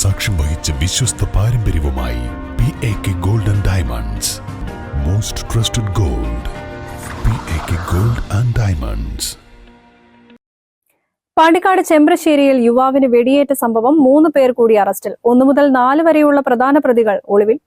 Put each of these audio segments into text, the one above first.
സാക്ഷ്യം വഹിച്ച വിശ്വസ്ത പാരമ്പര്യവുമായി P A K gold and diamonds most trusted gold P A K gold and diamonds Pandikkad ചെമ്പ്രശ്ശേരിയിൽ യുവാവിന് വെടിയേറ്റ സംഭവം മൂന്ന് പേർ കൂടി അറസ്റ്റിൽ. ഒന്നു മുതൽ നാല് വരെയുള്ള പ്രധാന പ്രതികൾ ഒളിവിൽ.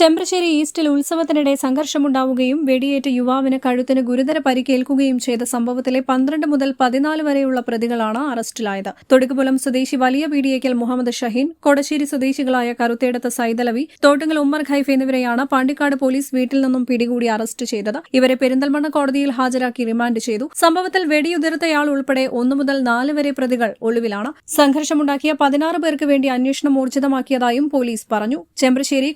ചെമ്പ്രശ്ശേരി ഈസ്റ്റിൽ ഉത്സവത്തിനിടെ സംഘർഷമുണ്ടാവുകയും വെടിയേറ്റ് യുവാവിന് കഴുത്തിന് ഗുരുതര പരിക്കേൽക്കുകയും ചെയ്ത സംഭവത്തിലെ പന്ത്രണ്ട് മുതൽ പതിനാല് വരെയുള്ള പ്രതികളാണ് അറസ്റ്റിലായത്. തൊടുകുപുലം സ്വദേശി വലിയ പീഡിയക്കൽ മുഹമ്മദ് ഷഹീൻ കൊടശ്ശേരി സ്വദേശികളായ കറുത്തേടത്ത് സൈതലവി തോട്ടുങ്ങൽ ഉമ്മർ ഖൈഫ് എന്നിവരെയാണ് പാണ്ടിക്കാട് പോലീസ് വീട്ടിൽ നിന്നും പിടികൂടി അറസ്റ്റ് ചെയ്തത്. ഇവരെ പെരിന്തൽമണ്ണ കോടതിയിൽ ഹാജരാക്കി റിമാൻഡ് ചെയ്തു. സംഭവത്തിൽ വെടിയുതിർത്തയാൾ ഉൾപ്പെടെ ഒന്നു മുതൽ നാല് വരെ പ്രതികൾ ഒളിവിലാണ്. സംഘർഷമുണ്ടാക്കിയ പതിനാറ് പേർക്ക് വേണ്ടി അന്വേഷണം ഊർജിതമാക്കിയതായും പോലീസ് പറഞ്ഞു. ചെമ്പ്രശ്ശേരി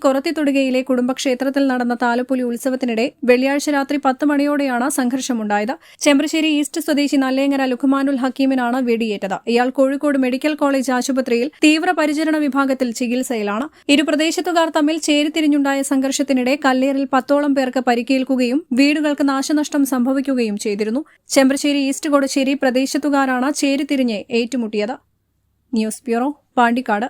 കൊറത്തിത്തൊടുകയിലെ കുടുംബക്ഷേത്രത്തിൽ നടന്ന താലപ്പൊലി ഉത്സവത്തിനിടെ വെള്ളിയാഴ്ച രാത്രി പത്ത് മണിയോടെയാണ് സംഘർഷമുണ്ടായത്. ചെമ്പ്രശ്ശേരി ഈസ്റ്റ് സ്വദേശി നല്ലേങ്ങര ലുഖ്മാനുൽ ഹക്കീമിനാണ് വെടിയേറ്റത്. ഇയാൾ കോഴിക്കോട് മെഡിക്കൽ കോളേജ് ആശുപത്രിയിൽ തീവ്രപരിചരണ വിഭാഗത്തിൽ ചികിത്സയിലാണ്. ഇരു പ്രദേശത്തുകാർ തമ്മിൽ ചേരിതിരിഞ്ഞുണ്ടായ സംഘർഷത്തിനിടെ കല്ലേറിൽ പത്തോളം പേർക്ക് പരിക്കേൽക്കുകയും വീടുകൾക്ക് നാശനഷ്ടം സംഭവിക്കുകയും ചെയ്തിരുന്നു. ചെമ്പ്രശ്ശേരി ഈസ്റ്റ് കൊടശ്ശേരി പ്രദേശത്തുകാരാണ് ചേരിതിരിഞ്ഞ് ഏറ്റുമുട്ടിയത്. News bureau Pandikkad.